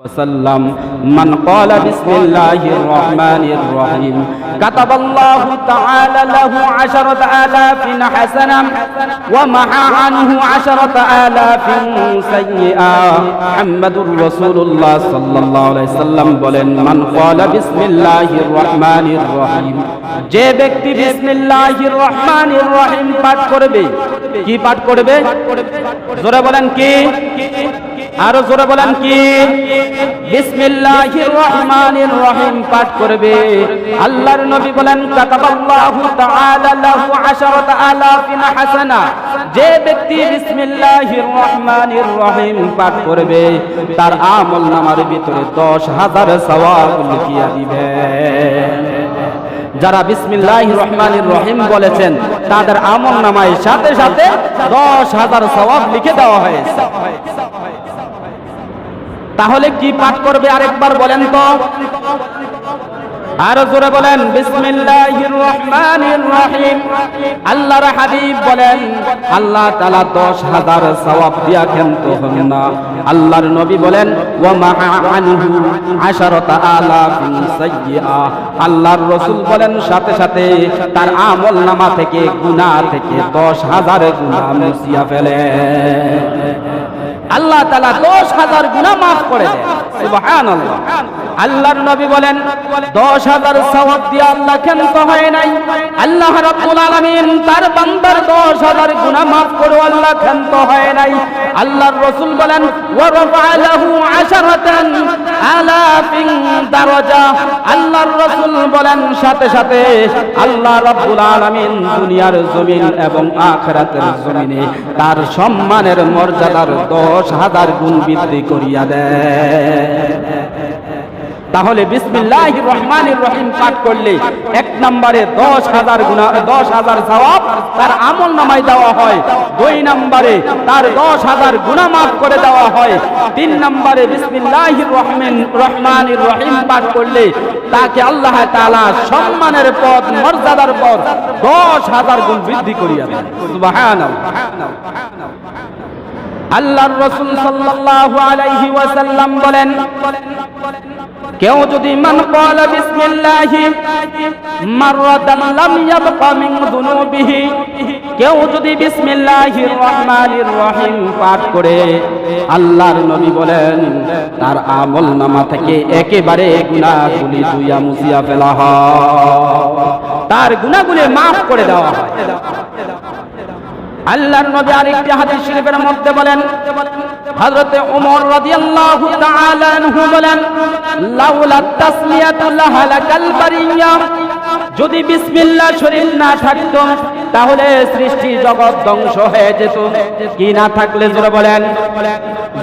وسلم من قال بسم الله الرحمن الرحيم كتب الله تعالى له عشرة آلاف حسنة ومحى عنه عشرة آلاف سيئة محمد رسول الله صلى الله عليه وسلم বলেন من قال بسم الله الرحمن الرحيم যে ব্যক্তি বিসমিল্লাহির রহমানির রহিম পাঠ করবে কি পাঠ করবে জোরে বলেন কি আরও জোরে বলেন কি? বিসমিল্লাহির রহমানির রহিম পাঠ করবে। আল্লাহর নবী বলেন, কাতাবাল্লাহু তাআলা লাহু আশারাত আলাফিন হাসানা। যে ব্যক্তি বিসমিল্লাহির রহমানির রহিম পাঠ করবে, তার আমল নামার ভিতরে দশ হাজার সওয়াব লিখিয়া দিবে। যারা বিসমিল্লাহ রহমানির রহিম বলেছেন, তাদের আমল নামায় সাথে সাথে দশ হাজার সওয়াব লিখে দেওয়া হয়েছে। তাহলে কি পাঠ করবে আরেকবার বলেন তো? আরও জোরে বলেন আল্লাহর হাবিব বলেন, আল্লাহ তাআলা 10000 সওয়াব দিয়া ক্ষান্ত হন না। আল্লাহর নবী বলেন ওয়া মা'a আনহু আল্লাহর রাসূল বলেন, সাথে সাথে তার আমল নামা থেকে, গুনাহ থেকে দশ 10000 গুনাহ মুছিয়া ফেলে। আল্লাহ তালা দশ হাজার গুণা মাফ করে দেন। আল্লাহর নবী বলেন, দশ হাজার সওয়াব দিয়ে আল্লাহ ক্ষান্ত হয় নাই। আল্লাহ রব্বুল আলামিন তার বান্দার দশ হাজার গুণা মাফ করে আল্লাহ ক্ষান্ত হয় নাই। আল্লাহর রসুল বলেন আল্লাহর রসুল বলেন, সাথে সাথে আল্লাহ রব্বুল আলামিন দুনিয়ার জমিন এবং আখরাতের জমিনে তার সম্মানের মর্যাদার দশ হাজার গুণ বৃদ্ধি করিয়া দেয় তাহলে বিসমিল্লাহ রহমান রহিম পাঠ করলে এক নম্বরে দশ হাজার গুণা, দশ হাজার সওয়াব তার আমল নামায় দেওয়া হয়। দুই নম্বরে তার দশ হাজার গুণা মাফ করে দেওয়া হয়। তিন নম্বরে বিসমিল্লাহ রহমান রহমান রহিম পাঠ করলে তাকে আল্লাহ তাআলা সম্মানের পদ মর্যাদার পদ দশ হাজার গুণ বৃদ্ধি করিয়া দেন। আল্লাহর রসুল সাল্লাল্লাহু আলাইহি ওয়াসাল্লাম বলেন কেউ যদি মান ক্বালা বিসমিল্লাহি মাররাতান লাম ইয়াবকা মিন যুনুবিহি, কেউ যদি বিসমিল্লাহির রহমানির রহিম পাঠ করে, আল্লাহর নবী বলেন, তার আমল নামা থেকে একেবারে গুনাহগুলি ধুইয়া মুছিয়া ফেলা হয়। তার গুনাহগুলি মাফ করে দেওয়া হয়। আল্লাহর নবী আরেকটি হাদিস শরীফের মধ্যে বলেন, হযরতে ওমর রাদিয়াল্লাহু তাআলা আনহু বলেন, লাউলা তাসমিয়াতু লাহালাকাল বারিয়া। যদি বিসমিল্লাহ শরীফ না থাকতো তাহলে সৃষ্টি জগৎ ধ্বংস হয়ে যেত। কি না থাকলে জোরে বলেন?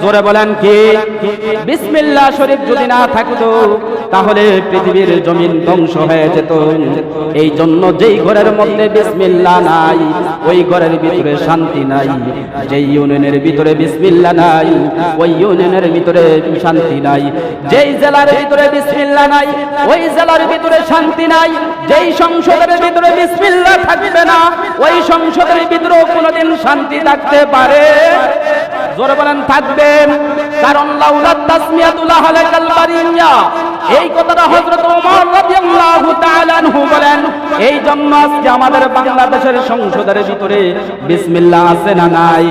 জোরে বলেন কি? বিসমিল্লাহ শরীফ যদি না থাকতো, তাহলে পৃথিবীর জমিন ধ্বংস হয়ে যেত। এই জন্য যেই ঘরের মধ্যে বিসমিল্লাহ নাই, ওই ঘরের ভিতরে শান্তি নাই। যেই ইউনিয়নের ভিতরে বিসমিল্লাহ নাই, ওই ইউনিয়নের ভিতরে শান্তি নাই। যেই জেলার ভিতরে বিসমিল্লা নাই, ওই জেলার ভিতরে শান্তি নাই। যেই সংসদের ভিতরে বিসমিল্লা থাকবে না ওই সংসদের ভিতরেও কোনোদিন শান্তি থাকতে পারে। জোরে বলেন থাকবেন কারণ লাউলা তাসমিয়াতুল্লাহ এই কথাটা হযরত ওমর রাদিয়াল্লাহু তাআলা আনহু বলেন, এই জন্য আজকে আমাদের বাংলাদেশের সংসদের ভিতরে বিসমিল্লাহ আছে না নাই?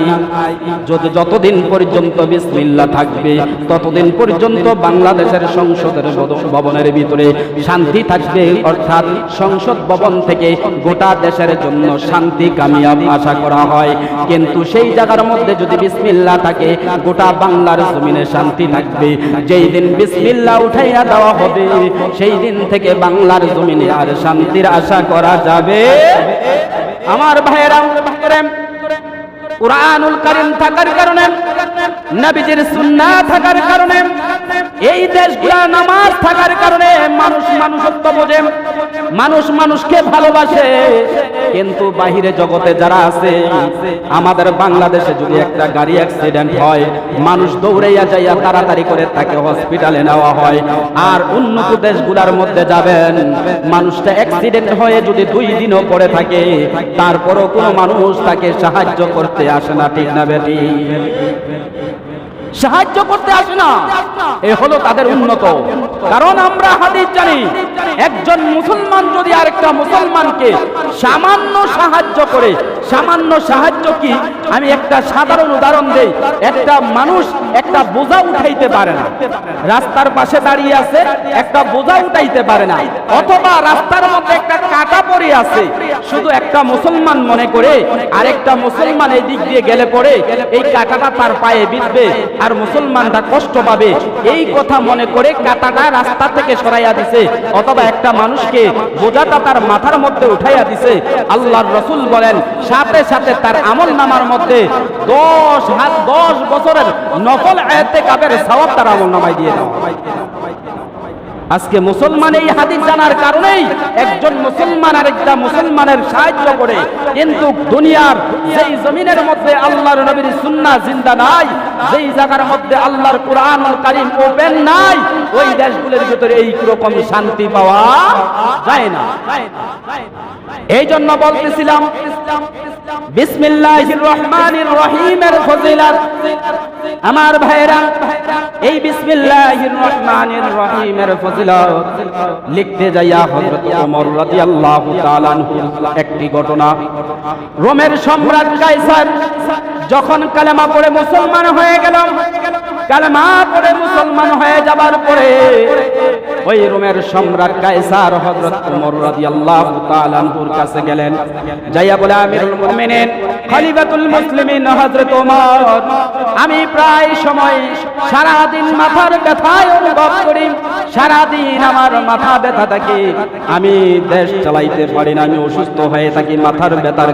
যত যতদিন পর্যন্ত বিসমিল্লাহ থাকবে, ততদিন পর্যন্ত বাংলাদেশের সংসদের ভবনের ভিতরে শান্তি থাকবে। অর্থাৎ সংসদ ভবন থেকে গোটা দেশের জন্য শান্তি কামিয়াব আশা করা হয়। কিন্তু সেই জায়গার মধ্যে যদি বিসমিল্লা থাকে, গোটা বাংলার জমিনে শান্তি থাকবে। যেই দিন বিসমিল্লা উঠাইয়া দেওয়া হবে, সেই দিন থেকে বাংলার জমিনে আর শান্তির আশা করা যাবে। আমার ভাইয়েরা কোরআনুল কারিম থাকার কারণে, নবীজির সুন্নাহ থাকার কারণে, এই দেশগুলা নামাজ থাকার কারণে মানুষ মানুষত্ব বোঝে, মানুষ মানুষকে ভালোবাসে। কিন্তু বাহিরে জগতে যারা আছে, আমাদের বাংলাদেশে যদি একটা গাড়ি অ্যাক্সিডেন্ট হয়, মানুষ দৌড়াইয়া যাইয়া তাড়াতাড়ি করে তাকে হসপিটালে নেওয়া হয়, আর উন্নত দেশগুলার মধ্যে যাবেন, মানুষটা অ্যাক্সিডেন্ট হয়ে যদি দুই দিনও পড়ে থাকে, তারপরও কোনো মানুষ তাকে সাহায্য করতে আসে না ঠিক না বেটি? সাহায্য করতে আসে না। এ হলো তাদের উন্নত। কারণ আমরা হাদিস জানি, একজন মুসলমান যদি আরেকটা মুসলমানকে সামান্য সাহায্য করে, সামান্য সাহায্য কি? আমি একটা সাধারণ উদাহরণ দেই, একটা মানুষ একটা বোঝা উঠাইতে পারে না। রাস্তার পাশে দাঁড়িয়ে আছে, একটা বোঝা উঠাইতে পারে না। অথবা রাস্তার মধ্যে একটা কাটা পড়ে আছে, শুধু একটা মুসলমান মনে করে, আরেকটা মুসলমান এই দিক দিয়ে গেলে পরে এই কাটাটা তার পায়ে বিঁধবে। আর মুসলমানরা কষ্ট পাবে। এই কথা মনে করে কাটাটা রাস্তা থেকে সরাইয়া দিছে। অথবা একটা মানুষকে বোঝাটা তার মাথার মধ্যে উঠাইয়া দিছে। আল্লাহর রসুল বলেন, সাথে সাথে তার আমল নামার মধ্যে দশ হাত দশ বছরের নকল আয়তে কাপের সবাব তার আমল নামায় দিয়ে দেওয়া আজকে মুসলমান এই হাদিস জানার কারণেই একজন মুসলমান আর একটা মুসলমানের সাহায্য করে। কিন্তু দুনিয়ার যেই জমিনের মধ্যে আল্লাহর নবীর সুন্না জিন্দা নাই, যেই জায়গার মধ্যে আল্লাহর কোরআন কারীম ওপেন নাই, ওই দেশগুলোর ভিতরে এই রকম শান্তি পাওয়া যায় না। এই জন্য বলতেছিলাম, বিসমিল্লাহির রহমানির রহিমের ফজিলত। আমার ভাইরা এই বিসমিল্লাহির রহমানির রহিমের ফজিলত লিখতে যাইয়া হযরত ওমর রাদিয়াল্লাহু তাআলা একটি ঘটনা। রোমের সম্রাট কাইসার যখন কালেমা পড়ে মুসলমান হয়ে গেল কালেমা পড়ে মুসলমান হয়ে যাবার পরে ওই রোমের সম্রাট হযরত ওমর রাদিয়াল্লাহু তাআলা কাছে গেলেন। যাইয়া বলে, আমিরুল মুমিনিন, খলিফাতুল মুসলিমিন হযরত ওমর আমি প্রায় সময় সারা দিন মাথার ব্যথায় অনুভব করি সারা দিন আমার মাথা ব্যথা থাকে আমি দেশ চালাইতে পারি না, আমি অসুস্থ হয়ে থাকি মাথার ব্যথার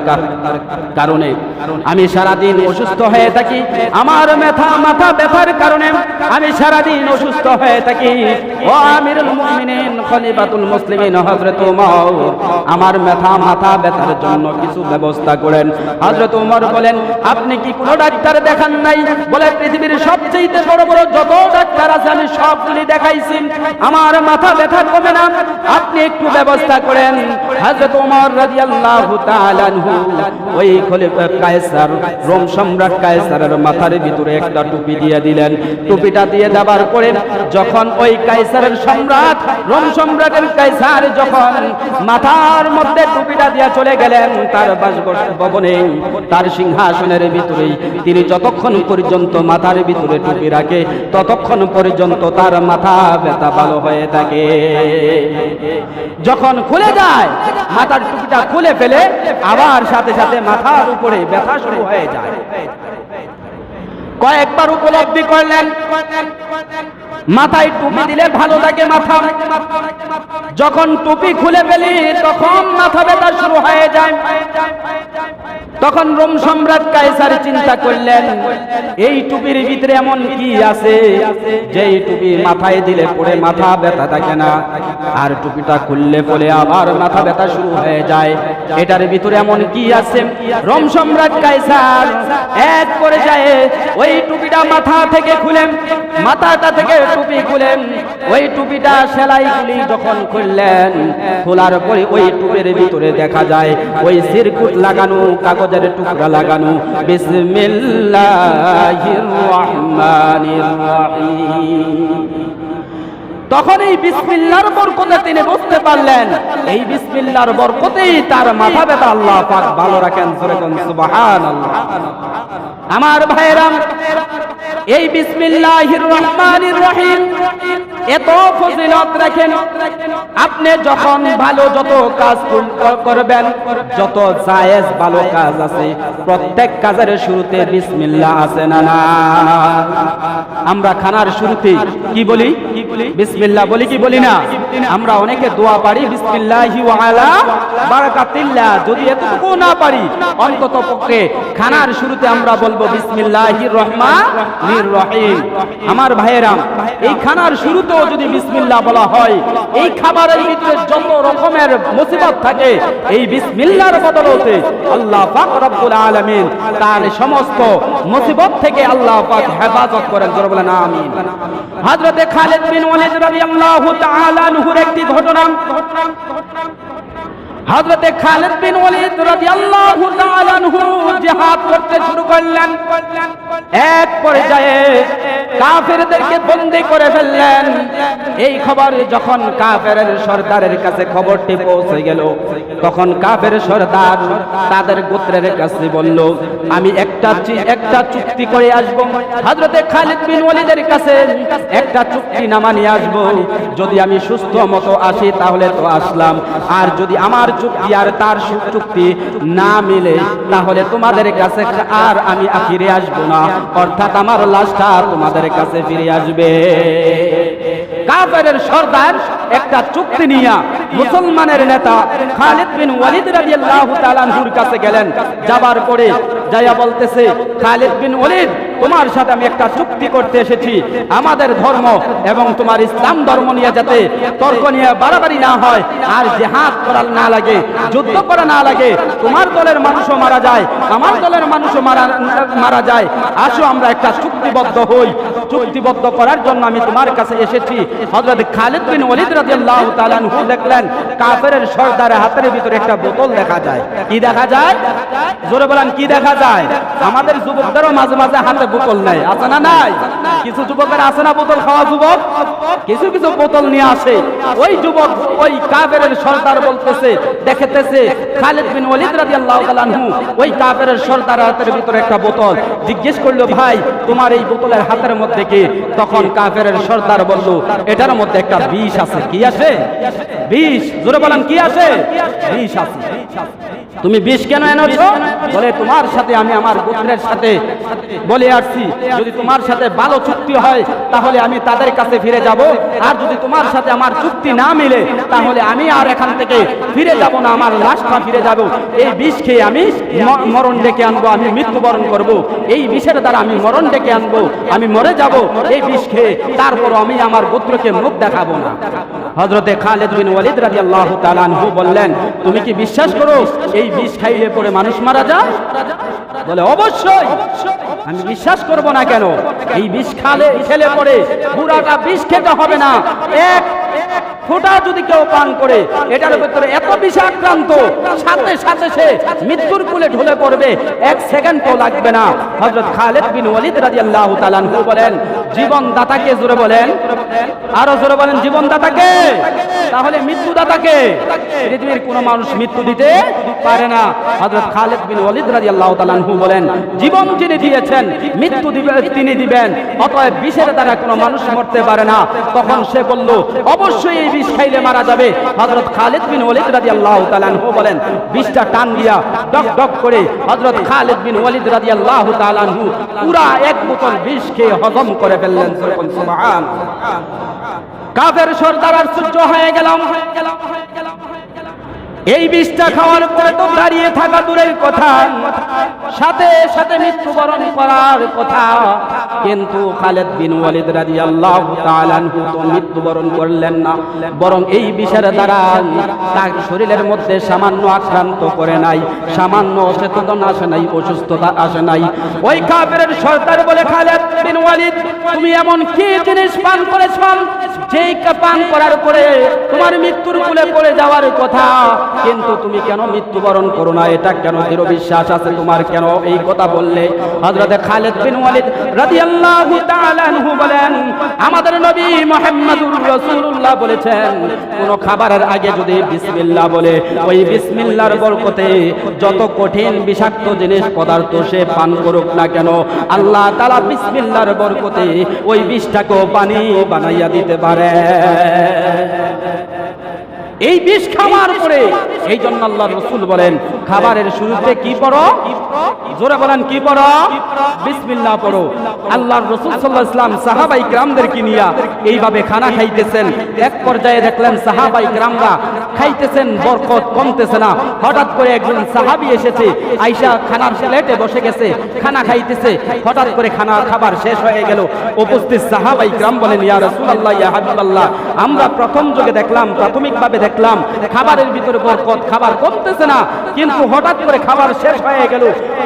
কারণে। আমি সারা দিন অসুস্থ হয়ে থাকি, আমার ব্যথা, মাথা ব্যথার কারণে আমি সারা দিন অসুস্থ হয়ে থাকি। ও আমিরুল মুমিনিন, খলিফাতুল মুসলিমিন, হযরত আমার ব্যথা, মাথা ব্যথার জন্য কিছু ব্যবস্থা করেন। হযরত ওমর বলেন, আপনি কি কোনো ডাক্তার দেখান নাই? বলে, পৃথিবীর সবচেয়ে বড় বড় যত ডাক্তার আছে, আমি সবগুলি দেখাইছি। আমার মাথা ব্যথা কমে না। আপনি একটু ব্যবস্থা করেন। হযরত রাদিয়াল্লাহু তাআলা আনহু, ওই খলিফা কায়সার, রোম সম্রাট কায়সারের মাথার ভিতরে একটা টুপি দিয়ে দিলেন। টুপিটা দিয়ে দেওয়ার পরে যখন ওই কায়সারের সম্রাট, রোম সম্রাটের কায়সার যখন মাথার মধ্যে টুপিটা দিয়ে চলে গেলেন, তার বাসভবনে, তার সিংহাসনের ভিতরেই তিনি যতক্ষণ পর্যন্ত মাথার ভিতরে টুপি রাখে, ততক্ষণ পর্যন্ত তার মাথা ব্যথা ভালো হয়ে থাকে। যখন খুলে যায়, মাথার টুপিটা খুলে ফেলে, আবার সাথে সাথে মাথার উপরে ব্যথা শুরু হয়ে যায়। কয়েকবার উপলব্ধি করলেন। মাথায় টুপি দিলে ভালো লাগে মাথা। যখন টুপি খুলে ফেলি, তখন মাথা ব্যথা শুরু হয়ে যায়। তখন রোম সম্রাট কায়সার চিন্তা করলেন, এই টুপির ভিতরে এমন কি আছে যে টুপি মাথায় দিলে পরে মাথা ব্যথা থাকে না? আর টুপিটা খুললে পরে আবার মাথা ব্যথা শুরু হয়ে যায়। এটার ভিতরে এমন কি আছে? রোম সম্রাট কায়সার এক করে যায় ওই টুপিটা মাথা থেকে খুলেন, মাথাটা থেকে টুপি খুলেন। ওই টুপিটা সেলাই গুলি যখন খুললেন, খোলার পরে ওই টুপের ভিতরে দেখা যায় ওই সিরকুট লাগানো, কাগজের টুকরা লাগানো। বিসমিল্লাহির রহমানির রহিম। তখন এই বিসমিল্লার বরকতে তিনি বুঝতে পারলেন, এই বিসমিল্লার বরকতেই তার মাথা ব্যথা আল্লাহ পাক ভালো রাখেন সুবহানাল্লাহ। আমার ভাইরাম এই বিসমিল্লাহির রহমানির রহিম, এত ফজিলত রাখেন, আপনি যখন ভালো যত কাজ করবেন, যত জায়েজ ভালো কাজ আছে, প্রত্যেক কাজের শুরুতে বিসমিল্লাহ আছে না না? আমরা খানার শুরুতে কি বলি? কি বলি বিসমিল্লাহ বলি কি বলি না? আমরা অনেকে দোয়া পারি, বিসমিল্লাহি আলা বারাকাতিল্লাহ। যদি এতটুকু না পারি, অন্তত পক্ষে খানার শুরুতে আমরা বলব বিসমিল্লাহির রহমানির রহিম। আমার ভাইয়েরাম, এই খানার শুরুতেও যদি বিসমিল্লাহ বলা হয়, এই খাবারের ভিতরে যত রকমের মুসিবত থাকে, এই বিসমিল্লাহর বদলতে আল্লাহ পাক রব্বুল আলামিন তার সমস্ত মুসিবত থেকে আল্লাহ পাক হেফাজত করেন। বলেন, আমিন। হযরতে খালিদ বিন ওয়ালিদ রাদিয়াল্লাহু তাআলা নুহুর একটি ঘটনা। হযরতে খালিদ বিন ওয়ালিদ রাদিয়াল্লাহু তাআলা আনহু জিহাদ করতে শুরু করলেন। এক পর্যায়ে কাফেরদেরকে বন্দী করে ফেললেন। এই খবর যখন কাফেরের সর্দারের কাছে খবরটি পৌঁছে গেল, তখন কাফের সর্দার তাদের গোত্রের কাছে বলল, আমি একটা একটা চুক্তি করে আসব। হযরতে খালিদ বিন ওয়ালিদের কাছে একটা চুক্তি নামা নিয়ে আসব। যদি আমি সুস্থ মতো আসি তাহলে তো আসলাম। আর যদি আমার চুক্তি আর তার চুক্তি না মিলে, তাহলে তোমাদের কাছে আর আমি ফিরে আসব না। অর্থাৎ আমার লাশটা তোমাদের কাছে ফিরে আসবে। কাফেরের সর্দার একটা চুক্তি নিয়া মুসলমানের নেতা খালিদ বিন ওয়ালিদ রাদিয়াল্লাহু তাআলা আনহুর কাছে গেলেন। যাবার পরে যাইয়া বলতেছে, খালিদ বিন ওয়ালিদ তোমার সাথে আমি একটা চুক্তি করতে এসেছি। আমাদের ধর্ম এবং তোমার ইসলাম ধর্ম নিয়ে যাতে তর্ক নিয়ে বাড়াবাড়ি না হয়, আর জেহাদ করার না লাগে, যুদ্ধ করা না লাগে, তোমার দলের মানুষও মারা যায়, আমার দলের মানুষও মারা মারা যায়। আসো, আমরা একটা চুক্তিবদ্ধ হই। চুক্তিবদ্ধ করার জন্য আমি তোমার কাছে এসেছি। হযরত খালিদ বিন ওয়ালিদ রাদিয়াল্লাহু তাআলা আনহু দেখলেন, কাফেরের সর্দারের হাতের ভিতরে একটা বোতল দেখা যায়। কি দেখা যায়? জোরে বলেন, কি দেখা যায়? আমাদের যুবকদেরও মাঝে মাঝে হাতে বোতল নেই, আছে না নাই? কিছু যুবকের আছে না বোতল খাওয়া যুবক? কিছু কিছু বোতল নিয়ে আসে। ওই যুবক, ওই কাফেরের সর্দার বলতেছে, দেখেতেছে, খালিদ বিন ওয়ালিদ রাদিয়াল্লাহু তাআলা আনহু, ওই কাফেরের সর্দার হাতের ভিতরে একটা বোতল। জিজ্ঞেস করল, ভাই, তোমার এই বোতলের হাতের মধ্যে কি? তখন কাফেরের সর্দার বলল, এটার মধ্যে একটা বিষ আছে। কি আছে বিষ? জোরে বলেন, কি আছে বিষ আছে। তুমি বিষ কেন এনেছো? বলে, তোমার সাথে আমি আমার গোত্রের সাথে বলে আসছি। যদি তোমার সাথে ভালো চুক্তি হয়, তাহলে আমি তাদের কাছে ফিরে যাব। আর যদি তোমার সাথে আমার চুক্তি না মিলে, তাহলে আমি আর এখান থেকে ফিরে যাব না, আমার লাশটা ফিরে যাব। এই বিষ খেয়ে আমি মরণ ডেকে আনব, আমি মৃত্যুবরণ করব। এই বিষের দ্বারা আমি মরণ ডেকে আনব, আমি মরে যাব। এই বিষ খেয়ে তারপর আমি আমার গোত্রকে মুখ দেখাবো না। হজরতে খালেদ বিন ওয়ালিদ রাদিয়াল্লাহু তাআলা আনহু বললেন, তুমি কি বিশ্বাস করো? এই বিষ খাইলে পরে মানুষ মারা যায়? বলে, অবশ্যই। আমি বিশ্বাস করব না কেন। এই বিষ খালে খেলে পরে পুরাটা বিষ খেতে হবে না। এক ফোঁটা যদি কেউ পান করে, এটার ভিতরে এত বিষাক্রান্ত, সাথে সাথে সে মৃত্যুর কুলে ঢলে পড়বে, এক লাগবে না। হযরত খালিদ বিন ওয়ালিদ রাদিয়াল্লাহু তাআলা বলেন জীবন দাতাকে জোরে বলেন, আরও জোরে বলেন জীবন দাতাকে তাহলে মৃত্যু দাতাকে পৃথিবীর কোনো মানুষ মৃত্যু দিতে পারে না। হযরত খালিদ বিন ওয়ালিদ রাদিয়াল্লাহু তাআলা বলেন, জীবন যিনি দিয়েছেন, মৃত্যু দিবে তিনি দিবেন, অতএব বিষের দ্বারা কোনো মানুষ মরতে পারে না। তখন সে বলল অবশ্যই এই বিষ খাইলে মারা যাবে। হযরত খালিদ বিন ওয়ালিদ রাদিয়াল্লাহু তাআলা আনহু বলেন, বিষটা টান দিয়া ডক ডক করে হযরত খালিদ বিন ওয়ালিদ রাদিয়াল্লাহু তাআলা আনহু পুরা এক বোতল বিষ খেয়ে হজম করে ফেললেন কাফের সর্দার হয়ে গেলাম। এই বিষটা খাওয়ার পরে তো দাঁড়িয়ে থাকা দূরের কথা। সাথে সাথে মৃত্যুবরণ করার কথা। কিন্তু খালেদ বিন ওয়ালিদ রাদিয়াল্লাহু তাআলা আনহু তো মৃত্যুবরণ করলেন না। বরং এই বিষের দ্বারা তার শরীরের মধ্যে সামান্য আক্রান্ত করে নাই, সামান্য অচেতন আসে নাই, অসুস্থতা আসে নাই। ওই কাফেরের সর্দার বলে, খালেদ বিন ওয়ালিদ, তুমি এমন কি জিনিস পান করেছ যেই পান করার পরে তোমার মৃত্যুর কুলে পড়ে যাওয়ার কথা। কিন্তু তুমি কেন মৃত্যুবরণ করো না? এটা কেন দৃঢ় বিশ্বাস আছে? তোমার কেন এই কথা বললে? হযরতে খালিদ বিন ওয়ালিদ রাদিয়াল্লাহু তাআলা আনহু বলেন, আমাদের নবী মুহাম্মদুর রাসূলুল্লাহ বলেছেন, কোন খাবারের আগে যদি বিসমিল্লাহ বলে, ওই বিসমিল্লাহর বরকতে যত কঠিন বিষাক্ত জিনিস পদার্থ সে পান করুক না কেন, আল্লাহ তাআলা বিসমিল্লাহর বরকতে ওই বিষটাকেও পানি বানাইয়া দিতে পারে এই বিষ খাওয়ার পরে। এই জন্য আল্লাহ রসুল বলেন খাবারের শুরুতে কি পড়ো? জোরে বলেন কি পড়ো? বিসমিল্লাহ পড়ো। আল্লাহর রসুল সাল্লাহ ইসলাম সাহাবাই গ্রামদেরকে নিয়া এইভাবে খানা খাইতেছেন। এক পর্যায়ে দেখলেন সাহাবাই গ্রামরা খাইতেছেন বরকত কমতেছে না। হঠাৎ করে একজন সাহাবি এসেছে আইসা খানার প্লেটে বসে গেছে খানা খাইতেছে। হঠাৎ করে খানা খাবার শেষ হয়ে গেল। উপস্থিত সাহাবাই গ্রাম বলেন ইয়া রাসূলুল্লাহ ইয়া হাবিবাল্লাহ আমরা প্রথম যুগে দেখলাম প্রাথমিকভাবে দেখলাম, খাবারের ভিতরে বরকত, খাবার কমতেছে না, কিন্তু হঠাৎ করে খাবার শেষ হয়ে গেল।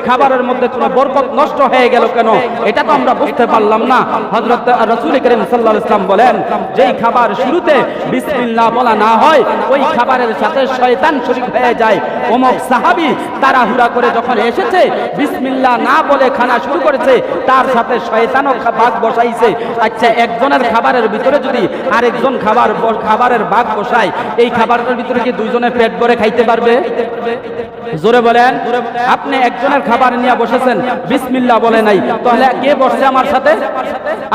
খাবারের মধ্যে কোনো বরকত নষ্ট হয়ে গেল কেন? এটা তো আমরা বুঝতে পারলাম না। হযরত রাসূল করিম আলাইহি ওয়াসাল্লাম বলেন, যেই খাবার শুরুতে বিসমিল্লাহ বলা না হয়, ওই খাবারের সাথে শয়তান শরীক হয়ে যায়। অমুক সাহাবী তাড়াহুড়া করে যখন এসেছে, বিসমিল্লাহ না বলে খানা শুরু করেছে, তার সাথে শয়তানও ভাগ বসাইছে। আচ্ছা একজনের খাবারের ভিতরে যদি আরেকজন খাবার খাবারের ভাগ বসায়, এই খাবারের ভিতরে কি দুইজনে পেট ভরে খাইতে পারবে? জোরে বলেন, আপনি একজনের খাবার নিয়ে বসেছেন, বিসমিল্লাহ বলে নাই, তাহলে কে বসছে আমার সাথে?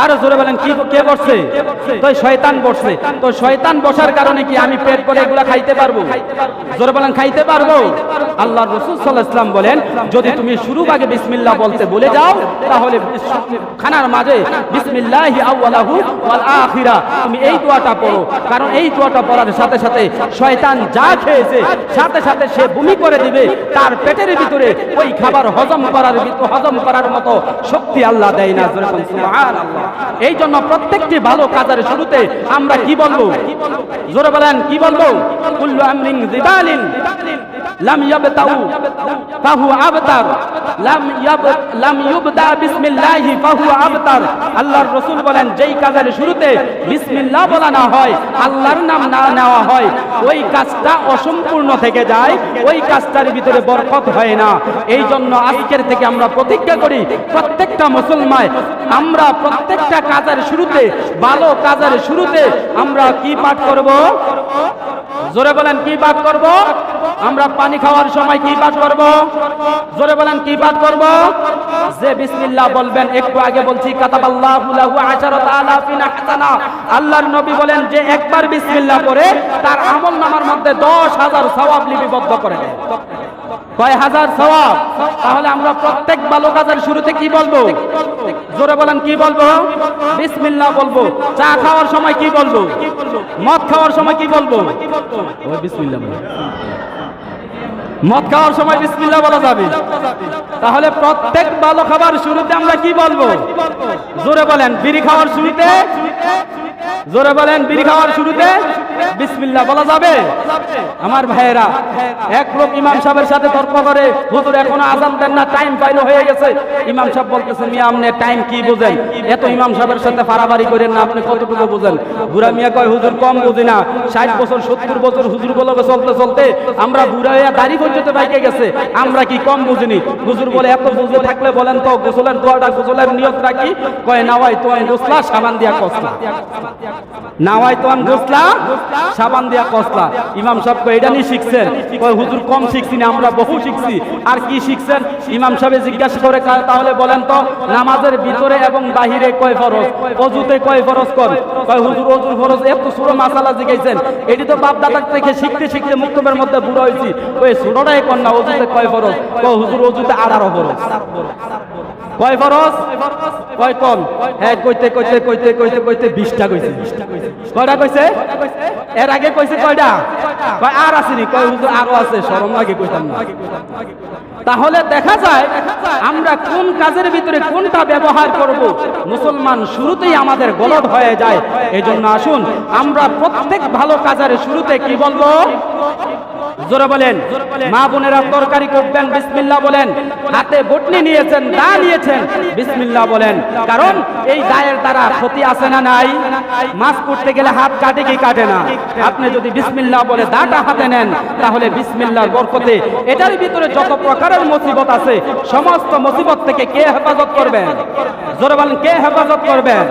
আরও জোরে বলেন, কি কে বসছে? তো শয়তান বসছে, তো শয়তান বসার কারণে কি আমি পেট করে এগুলা খাইতে পারব? জোরে বলেন, খাইতে পারব? আল্লাহ রসুল সাল্লাহ ইসলাম বলেন, যদি তুমি শুরু আগে বিসমিল্লাহ বলতে বলে যাও, তাহলে খানার মাঝে বিসমিল্লাহি আউয়ালাহু ওয়াল আখিরা, তুমি এই দোয়াটা পড়ো। কারণ এই দোয়াটা পড়ার সাথে সাথে শয়তান যা খেয়েছে, সাথে সাথে সে বমি করে দিবে, তার পেটের ভিতরে ওই খাবার হজম করার হজম করার মতো শক্তি আল্লাহ দেয় না এই জন্য প্রত্যেকটি ভালো কাজের শুরুতে আমরা কি বলব? জোরে বলেন, কি বলব? লাম ইয়াবতাউ ফাহু আবতার। লাম ইয়াব লাম ইউবদা বিসমিল্লাহি, ফাহু আবতার। আল্লাহর রাসূল বলেন, যেই কাজের শুরুতে বিসমিল্লাহ বলা না হয়, আল্লাহর নাম না নেওয়া হয় ওই কাজটা অসম্পূর্ণ থেকে যায়, ওই কাজটার ভিতরে বরকত হয় না। এই জন্য আজকের থেকে আমরা প্রতিজ্ঞা করি, প্রত্যেকটা মুসলমান আমরা প্রত্যেকটা কাজের শুরুতে, ভালো কাজের শুরুতে আমরা কি পাঠ করব? জোরে বলেন, কি পাঠ করব? আমরা পানি খাওয়ার সময় কি পাঠ করব? জোরে বলেন, কি পাঠ করব? যে বিসমিল্লাহ বলবেন, একটু আগে বলছি, কাতাবাল্লাহু লাহু আশারাত আলাফিন হাসানা। আল্লাহর নবী বলেন যে একবার বিসমিল্লাহ করে তার আমল নামার মধ্যে 10000 সওয়াব লিপিবদ্ধ করে কয় হাজার সওয়াব? তাহলে আমরা প্রত্যেক ভালো কাজের শুরুতে কি বলব? জোরে বলেন, কি বলব? বিসমিল্লাহ বলব। চা খাওয়ার সময় কি বলব? মদ খাওয়ার সময় কি বলব? ওই বিসমিল্লাহ মদ খাওয়ার সময় বিসমিল্লাহ বলা যাবে। তাহলে প্রত্যেক ভালো খাবার শুরুতে আমরা কি বলব? জোরে বলেন, বিড়ি খাওয়ার শুরুতে জোরে বলেন, বিড়ি খাওয়ার শুরুতে বিসমিল্লাহ বলা যাবে? আমার ভাইয়েরা, এক লোক ইমাম সাহেবের সাথে তর্ক করে, হুজুর, এখনও আজান দেন না টাইম পাইলো হয়ে গেছে। ইমাম সাহেব বলতেছে, মিয়া, আপনি টাইম কি বুঝেন? এত ইমাম সাহেবের সাথে ফাড়াবাড়ি করেন না, আপনি কতটুকু বুঝেন? বুড়া মিয়া কয়, হুজুর, কম বুঝি না। ষাট বছর, সত্তর বছর হুজুর বলে চলতে চলতে আমরা বুড়া হইয়া দাড়ি পর্যন্ত বাইকে গেছে, আমরা কি কম বুঝিনি? হুজুর বলে, এত বুঝে থাকলে বলেন তো, গোসলের দোয়াটা, গোসলের নিয়ত রাখি কয় নাওয়াই তো গোসলা সাবান দিয়া কসলা। নাওয়াই তো গোসলা, সাবান দিয়া কসলা। ইমাম সাহেব এটা নিয়ে শিখছেন? হুজুর, কম শিখছি না, আমরা বহু শিখছি। আর কি শিখছেন? ইমাম সাহেব জিজ্ঞাসা করে তাহলে বলেন তো, নামাজের ভিতরে এবং বাহিরে কয় ফরজ? অজুতে কয় ফরজ কর? কয়, হুজুর, অজুর ফরজ, এত সুরো মাসালা জিজ্ঞাসেন এটি তো বাপ দাদার থেকে শিখতে শিখতে মুক্তবের মধ্যে বুড়ো হয়েছি ওই সুরোটাই না, অজুতে কয় ফরজ? কয়, হুজুর, অজুতে আড়ারো ফরজ। কয় ফরজ? কয় কম হ্যাঁ কইতে কইতে কইতে কইতে কইতে, বিশটা কয়টা কইছে? এর আগে কইছে কয়টা কয় আর আসেনি কয় হুজুর, আরও আছে আগে কইতাম না। তাহলে দেখা যায়, আমরা কোন কাজের ভিতরে কোনটা ব্যবহার করব? মুসলমান শুরুতেই আমাদের গলদ হয়ে যায়। এই জন্য আসুন, আমরা প্রত্যেক ভালো কাজের শুরুতে কি বলব? জোরে বলেন। মা বোনেরা তরকারি করবেন, বিসমিল্লাহ বলেন। হাতে বটনি নিয়েছেন, দা নিয়েছেন, বিসমিল্লাহ বলেন। কারণ এই দায়ের দ্বারা ক্ষতি আছে না নাই? মাছ করতে গেলে হাত কাটে কি কাটে না? আপনি যদি বিসমিল্লাহ বলে দাটা হাতে নেন, তাহলে বিসমিল্লাহর বরকতে এটার ভিতরে যত প্রকারের মুসিবত আছে, সমস্ত মুসিবত থেকে কে হেফাজত করবেন? জোরে বলেন, কে হেফাজত করবেন?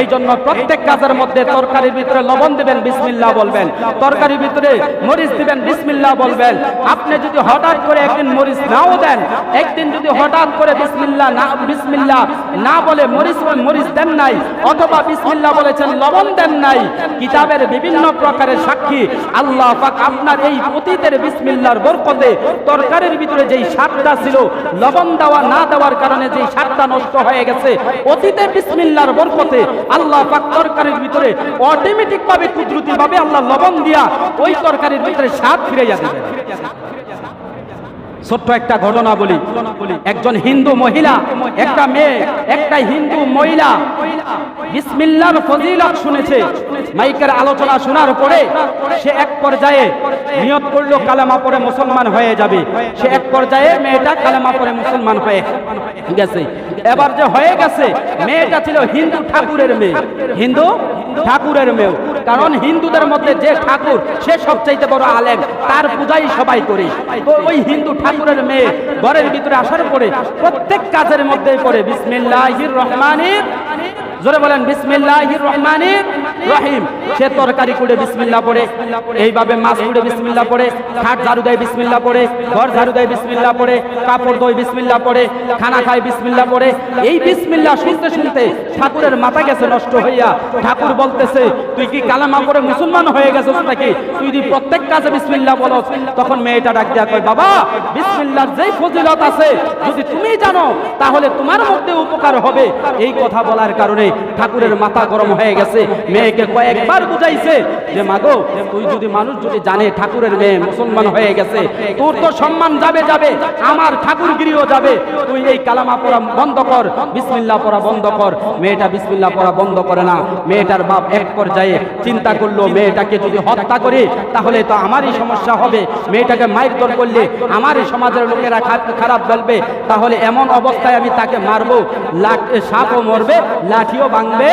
এই জন্য প্রত্যেক কাজের মধ্যে তরকারির ভিতরে লবণ দিবেন, বিসমিল্লাহ বলবেন। তরকারির ভিতরে মরিচ দিবেন বিসমিল্লাহ বলবেন। আপনি যদি হঠাৎ করে একদিন মরিচ নাও দেন, একদিন যদি হঠাৎ করে বিসমিল্লাহ না বিসমিল্লাহ না বলে মরিচ মরিচ দেন নাই, অথবা বিসমিল্লাহ বলেছেন লবণ দেন নাই, কিতাবের বিভিন্ন প্রকারের সাক্ষী আল্লাহ পাক আপনার এই অতীতের বিসমিল্লাহর বরকতে তরকারির ভিতরে যেই স্বাদটা ছিল, লবণ দেওয়া না দেওয়ার কারণে যেই স্বাদটা নষ্ট হয়ে গেছে অতীতে বিসমিল্লাহর বরকতে আল্লাহ পাক তরকারির ভিতরে অটোমেটিক ভাবে কুদরতি ভাবে আল্লাহ লবণ দিয়া ওই তরকারির ভিতরে স্বাদ ফিরে ছোট্ট একটা ঘটনা বলি। একজন হিন্দু মহিলা, একটা মেয়ে, একটা হিন্দু মহিলা। বিসমিল্লার ফজিলত শুনেছে। মাইকের আলোচনা শোনার পরে সে এক পর্যায়ে নিয়ত করল, কালেমা পরে মুসলমান হয়ে যাবে। সে এক পর্যায়ে মেয়েটা কালেমা পরে মুসলমান হয়ে গেছে। এবার যে হয়ে গেছে, মেয়েটা ছিল হিন্দু ঠাকুরের মেয়ে। হিন্দু ঠাকুরের মেয়ে কারণ হিন্দুদের মধ্যে যে ঠাকুর, সে সবচাইতে বড় আলেম। তার পূজাই সবাই করি। তো ওই হিন্দু ঠাকুরের মেয়ে ঘরের ভিতরে আসার পরে প্রত্যেক কাজের মধ্যে পড়ে, বিসমিল্লাহির রহমানির জোরে বলেন, বিসমিল্লাহির রহমানির রহিম। সে তরকারি করে বিসমিল্লাহ পড়ে, এইভাবে মাছ করে বিসমিল্লাহ পড়ে, খাট ঝাড়ু দেয় বিসমিল্লাহ পড়ে, ঘর ঝাড়ু দেয় বিসমিল্লাহ পড়ে, কাপড় দই বিসমিল্লাহ পড়ে, খানা খায় বিসমিল্লাহ পড়ে। এই বিসমিল্লাহ শুনতে শুনতে ঠাকুরের মাথা গেছে নষ্ট হইয়া ঠাকুর বলতেছে, তুই কি কালামা পড়ে মুসলমান হয়ে গেছিস নাকি? তুই যদি প্রত্যেক কাজে বিসমিল্লাহ বলস। তখন মেয়েটা ডাক দিয়া কয়, বাবা বিসমিল্লাহর যেই ফজিলত আছে, যদি তুমি জানো, তাহলে তোমার মধ্যে উপকার হবে। এই কথা বলার কারণে ঠাকুরের মাথা গরম হয়ে গেছে। মেয়েকে কয়েকবার বুঝাইছে যে, মাগো, তুই যদি মানুষ যদি জানে ঠাকুরের মেয়ে মুসলমান হয়ে গেছে, তোর তো সম্মান যাবে যাবে, আমার ঠাকুরগিরিও যাবে। তুই এই কালামা পড়া বন্ধ কর বিসমিল্লাহ পড়া বন্ধ কর। মেয়েটা বিসমিল্লাহ পড়া বন্ধ করে না। মেয়েটার বাপ এক পর্যায়ে চিন্তা করল, মেয়েটাকে যদি হত্যা করি, তাহলে তো আমারই সমস্যা হবে। মেয়েটাকে মাইর দর করলে আমারই সমাজের লোকেরা খারাপ বলবে, তাহলে এমন অবস্থায় আমি তাকে মারবো। লাঠ- সাপও মরবে, লাঠিও ভাঙবে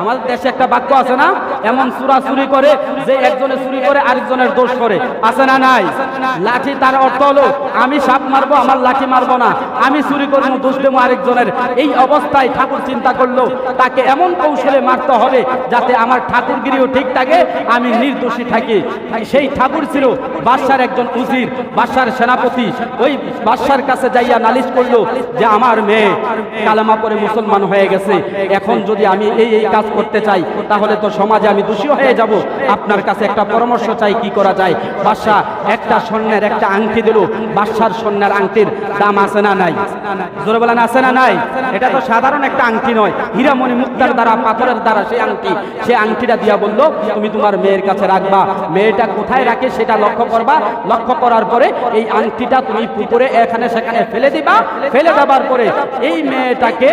আমাদের দেশে একটা বাক্য আছে না? এমন চুরা চুরি করে, যে একজনে চুরি করে আরেকজনের দোষ করে। আছে না নাই? লাঠি তার অর্থ হলো, আমি সাপ মারবো, আমার লাঠি মারবো না। আমি চুরি করব, দোষ দেবো আরেকজনের। এই অবস্থায় ঠাকুর চিন্তা করল, তাকে এমন কৌশলে মারতে হবে, যাতে আমার ঠাকুরগিরিও ঠিক থাকে, আমি নির্দোষী থাকি। সেই ঠাকুর ছিল বাদশার একজন উজির, বাদশার সেনাপতি। ওই বাদশার কাছে যাইয়া নালিশ করল যে, আমার মেয়ে কালামা পরে মুসলমান হয়ে গেছে। এখন যদি আমি এই এই কাজ করতে চাই, তাহলে তো সমাজে আমি দোষী হয়ে যাব। আপনার কাছে একটা পরামর্শ চাই, কি করা যায়? বাদশাহ একটা স্বর্ণের একটা আংটি দিল। বাদশার স্বর্ণের আংটির দাম আছে না নাই? জোরে বলেন, আছে না নাই? এটা তো সাধারণ একটা আংটি নয়। হীরামণি মুক্তার দ্বারা, পাথরের দ্বারা সেই আংটি সেই আংটিটা দিয়া বলল, তুমি তোমার মেয়ের কাছে রাখবা। মেয়েটা কোথায় রাখে সেটা লক্ষ্য করবা। লক্ষ্য করার পরে এই আংটিটা তুমি পুকুরে এখানে সেখানে ফেলে দিবা। ফেলে দেবার পরে এই মেয়েটাকে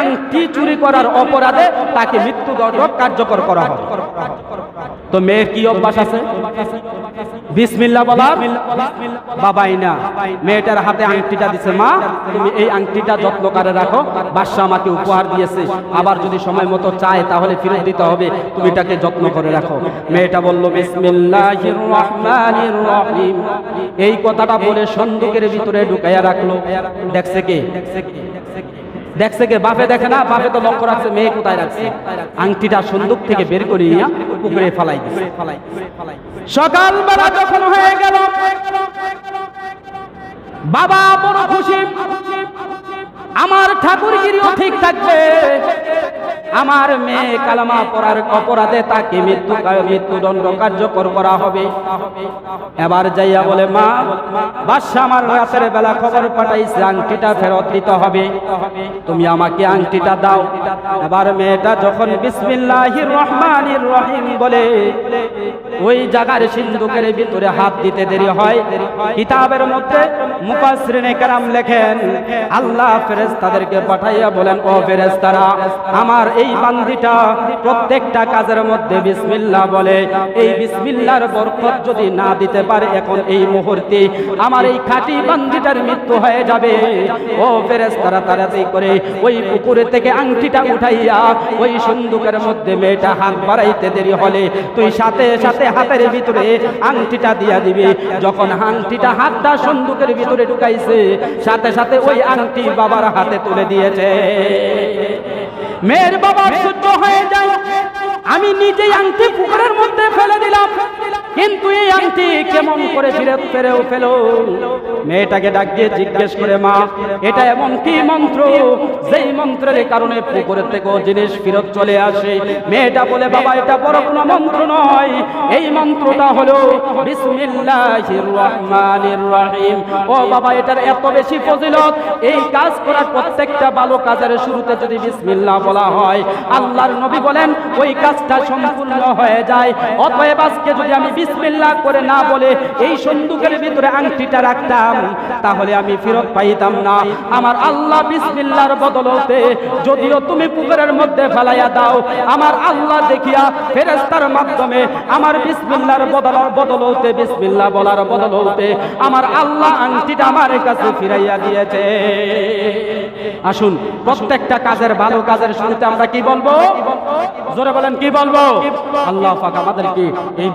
আংটি চুরি করার অপরাধে তাকে মৃত্যুদণ্ড কার্যকর করা হবে। তো মেয়ের কি অভ্যাস আছে? বিসমিল্লাহ বলার? বাবাই না। মেয়েটার হাতে আংটিটা দিছে মা, তুমি এই আংটিটা যত্ন করে রাখো বাদশা আমাকে উপহার দিয়েছে। আবার যদি সময় মতো চায়, তাহলে ফিরত দিতে হবে। তুমি এটাকে যত্ন করে রাখো। মেয়েটা বলল, বিসমিল্লাহির রহমানির রহিম। এই কথাটা বলে সন্দুকের ভিতরে ঢুকাইয়া রাখল। দেখছে কে দেখছে কে? বাপে দেখে না? বাপে তো লক্ষ্য রাখছে, মেয়ে কোথায় রাখছে? আংটিটা সন্দুক থেকে বের করে নিয়ে পুকুরে ফালাই দিছে। সকালবেলা যখন হয়ে গেল, বাবা বড় খুশি। আমার ঠাকুরগিরিও ঠিক থাকবে। আমার মেয়ে কালামা পড়ার অপরাধে তাকে মৃত্যু মৃত্যুদণ্ড কার্যকর করা হবে। এবার যাইয়া বলে মা বাদশা আমার রাতের বেলা খবর পাঠাইছে আংটিটা ফেরত দিতে হবে। তুমি আমাকে আংটিটা দাও। এবার মেয়েটা যখন বিসমিল্লাহির রহমানির রহিম বলে ওই জায়গার সিন্ধুকের ভিতরে হাত দিতে দেরি হয়। কিতাবের মধ্যে মুফাসরিনে কেরাম লেখেন আল্লাহ ফেরেশতাদেরকে পাঠাইয়া বলেন, ও ফেরেশতারা, আমার এই বান্দিটা প্রত্যেকটা কাজের মধ্যে বিসমিল্লাহ বলে। এই বিসমিল্লাহর বরকত যদি না দিতে পারে এখন এই মুহূর্তে, আমার এই খাঁটি বান্দিটার মৃত্যু হয়ে যাবে। ও ফেরেশতারা তাড়াতাড়ি করে ওই পুকুরে থেকে আংটিটা উঠাইয়া ওই সন্দুকের মধ্যে মেয়েটা হাত বাড়াইতে দেরি হলে তুই সাথে সাথে হাতের ভিতরে আংটিটা দিয়া দিবি। যখন আংটিটা হাতটা সন্দুকের ভিতরে ঢুকাইছে, সাথে সাথে ওই আংটি বাবার হাতে তুলে দিয়েছে। মেয়ের বাবা সহ্য হয়ে যায়। আমি নিজেই আংটি পুকুরের মধ্যে ফেলে দিলাম। কিন্তু এই আংটি কেমন করে ফিরত ফেরেও ফেলো মেয়েটাকে ডাক দিয়ে জিজ্ঞেস করে, মা, এটা এমন কি মন্ত্র? যেই মন্ত্রের কারণে পুকুরের থেকেও জিনিস ফিরত চলে আসে। মেয়েটা বলে, বাবা, এটা বড় কোনো মন্ত্র নয়। এই মন্ত্রটা হলো ও বাবা, এটার এত বেশি ফজিলত। এই কাজ করার প্রত্যেকটা ভালো কাজের শুরুতে যদি বিসমিল্লাহ বলা হয়, আল্লাহর নবী বলেন, ওই কাজটা সম্পূর্ণ হয়ে যায়। অতএব আজকে যদি আমি বিসমিল্লাহ করে না বলে এই সন্দুকের ভিতরে আংটিটা রাখতাম, তাহলে আমি ফেরত পাইতাম না। আমার আল্লাহ বিসমিল্লাহর বদলতে যদিও তুমি পুকুরের মধ্যে ফেলাইয়া দাও, আমার আল্লাহ দেখিয়া ফেরেস্তার মাধ্যমে আমার বিসমিল্লাহর বদলার বদলতে, বিসমিল্লাহ বলার বদলতে আমার আল্লাহ আংটিটা আমার কাছে ফিরাইয়া দিয়েছে। আসুন, প্রত্যেকটা কাজের ভালো কাজের শুরুতে আমরা কি বলব? জোরে বলেন, কি বলব? আল্লাহ পাক আমাদেরকে এই